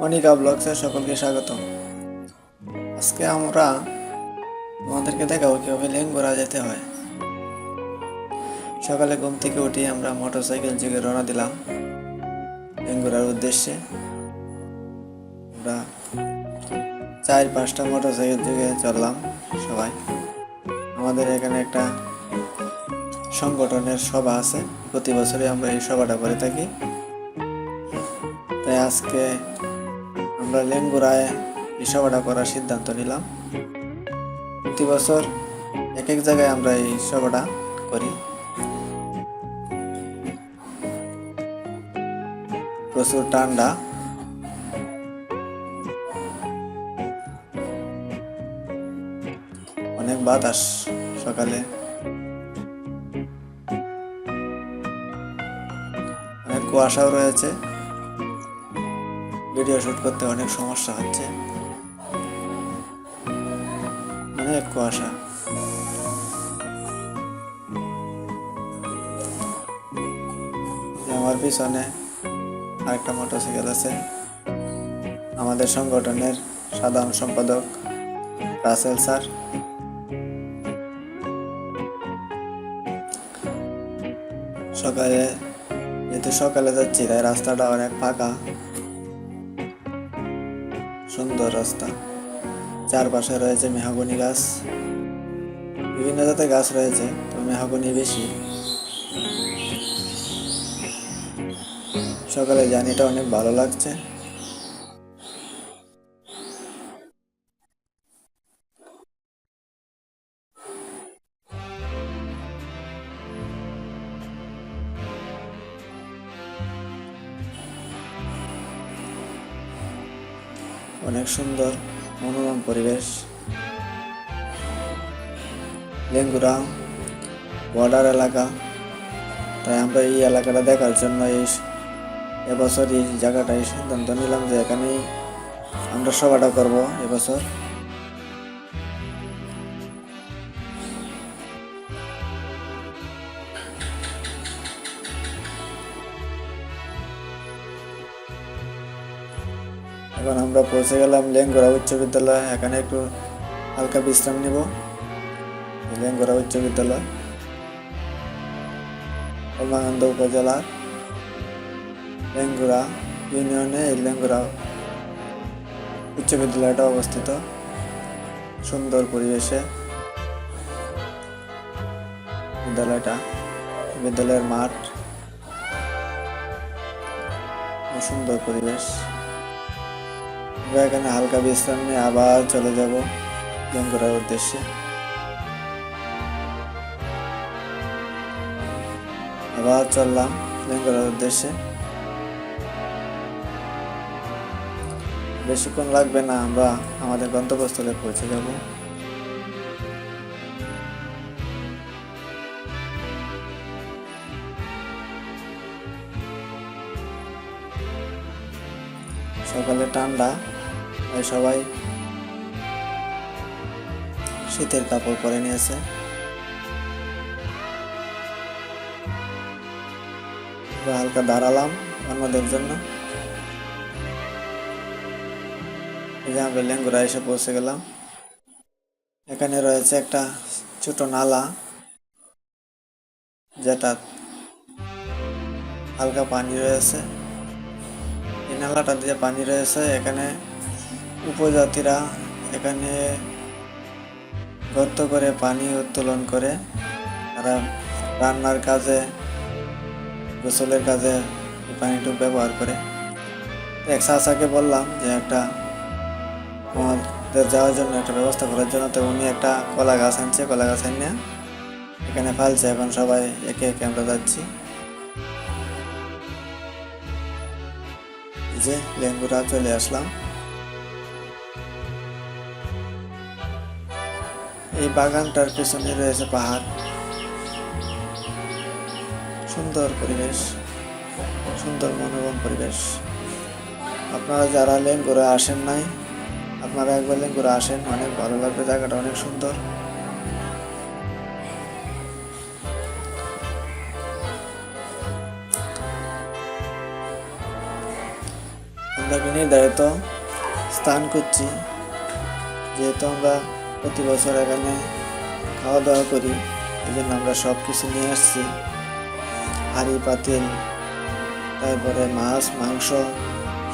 মনিকা ব্লগসে সকলকে স্বাগত আজকে আমরা তোমাদেরকে দেখাবো কীভাবে লেঙ্গুরা যেতে হয়। সকালে ঘুম থেকে উঠে আমরা মোটর সাইকেল যুগে রওনা দিলাম লেঙ্গুরার উদ্দেশ্যে। আমরা চার পাঁচটা মোটর সাইকেল যুগে চললাম সবাই। আমাদের এখানে একটা সংগঠনের সভা আছে। প্রতি বছরই আমরা এই সভাটা করে থাকি। তাই আজকে আমরা লেঙ্গুরায় এই সভাটা করার সিদ্ধান্ত নিলাম। প্রতি বছর এক এক জায়গায় আমরা এই সভাটা করি। প্রচুর ঠান্ডা। অনেক বাতাস সকালে। অনেক কুয়াশাও রয়েছে। ভিডিও শুট করতে অনেক সমস্যা হচ্ছে। অনেক কুয়াশা। আমার পিছনে আরেকটা মোটরসাইকেল আছে। আমাদের সংগঠনের সাধারণ সম্পাদক রাসেল স্যার। সকালে, যেহেতু সকালে যাচ্ছি, তাই রাস্তাটা অনেক ফাঁকা। সুন্দর রাস্তা। চারপাশে রয়েছে মেহাগনি গাছ। বিভিন্ন জাতের গাছ রয়েছে, তো মেহাগনি বেশি। সকালে জানিটা অনেক ভালো লাগছে। অনেক সুন্দর, মনোরম পরিবেশ। লেঙ্গুরা, বর্ডার এলাকা। তাই আমরা এই এলাকাটা দেখার জন্য এই এবছর এই জায়গাটা এই সিদ্ধান্ত নিলাম যে এখানেই আমরা সভাটা করব, এবছর। এখন আমরা পৌঁছে গেলাম লেঙ্গুরা উচ্চ বিদ্যালয়। এখানে একটু হালকা বিশ্রাম নিব। লেঙ্গুরা উচ্চ বিদ্যালয়। কর্মানন্দ উপজেলার লেঙ্গুরা ইউনিয়নে এই লেঙ্গুরা উচ্চ বিদ্যালয়টা অবস্থিত। সুন্দর পরিবেশে। বিদ্যালয়টা, বিদ্যালয়ের মাঠ। সুন্দর পরিবেশ। আমরা এখানে হালকা বিশ্রাম নিয়ে আবার চলে যাব লেঙ্গুরার উদ্দেশ্যে। আবার চললাম লেঙ্গুরার উদ্দেশ্যে। বেশিক্ষণ লাগবে না, আমরা আমাদের গন্তব্যস্থলে পৌঁছে যাব। সকালে ঠান্ডা। সবাই শীতের কাপড় পরে নিয়েছে। হালকা দাঁড়ালাম অন্যদের জন্য। আমরা লেঙ্গুরা এসে পৌঁছে গেলাম। এখানে রয়েছে একটা ছোট নালা, যেটা হালকা পানি রয়েছে। এই নালাটা দিয়ে পানি রয়েছে, এখানে উপজাতিরা এখানে গর্ত করে পানি উত্তোলন করে। তারা রান্নার কাজে, গোসলের কাজে এই পানিটুকু ব্যবহার করে। এক চাচাকে বললাম যে, একটা আমাদের যাওয়ার জন্য একটা ব্যবস্থা করার জন্য তো উনি একটা কলা গাছ আনছে, কলা গাছ আনিয়ে এখানে ফালছে। এখন সবাই একে একে আমরা যাচ্ছি। যে লেঙ্গুরা চলে আসলাম। এই বাগানটার পেছনে রয়েছে পাহাড়। সুন্দর পরিবেশ, সুন্দর মনোরম পরিবেশ। আপনারা যারা লেঙ্গুরা আসেন নাই, আপনারা একবার লেঙ্গুরা আসেন, অনেক ভালো লাগবে, জায়গাটা অনেক সুন্দর। আমরা নির্ধারিত স্থান করছি যেহেতু আমরা প্রতি বছর এখানে খাওয়া দাওয়া করি এই জন্য আমরা সব কিছু নিয়ে আসছি। হাঁড়ি, পাতিল, তারপরে মাছ, মাংস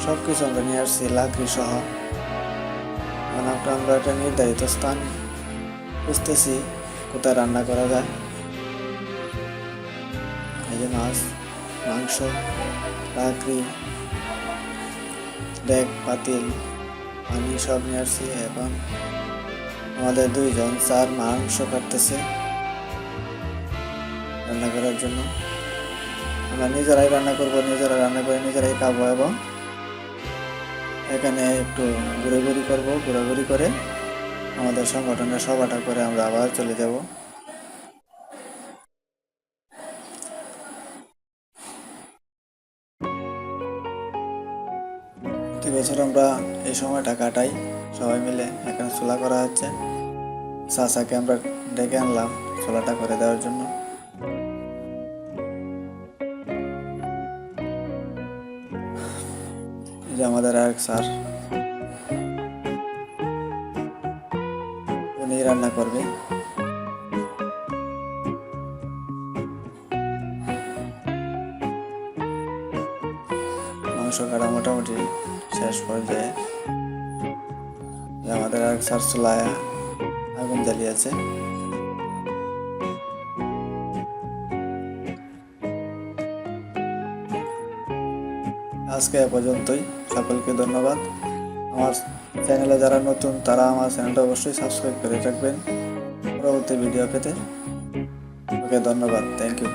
সব কিছু আমরা নিয়ে আসছি, লাকড়ি সহ। এখন আমরা আমরা একটা নির্ধারিত স্থান বুঝতেছি কোথায় রান্না করা যায়। এই যে মাছ, মাংস, লাকড়ি ডেক পাতিল, পানি সব নিয়ে আসছি, এখন আমাদের দুইজন চার মাংস কাটতেছে রান্না করার জন্য। আমরা নিজেরাই রান্না করব, নিজেরা রান্না করে নিজেরাই খাব এবং এখানে একটু ঘুরে করব, ঘোরাঘুরি করে আমাদের সংগঠনের সভাটা করে আমরা আবার চলে যাব। প্রতি বছর আমরা এই সময়টা কাটাই। সবাই মিলে এখানে চুলা করা হচ্ছে। চাচাকে আমরা ডেকে আনলাম চুলাটা করে দেওয়ার জন্য। যে আমাদের আরেক স্যার। উনি রান্না করবে। মাংস কাটা মোটামুটি শেষ পর্যায়ে। আমাদের আরেক স্যার চুলায় আগুন জ্বালিয়েছে। আজকে এ পর্যন্তই, সকলকে ধন্যবাদ। আমার চ্যানেলে যারা নতুন, তারা আমার চ্যানেলটা অবশ্যই সাবস্ক্রাইব করে রাখবেন। পরবর্তী ভিডিও পেতে ওকে ধন্যবাদ, থ্যাংক ইউ।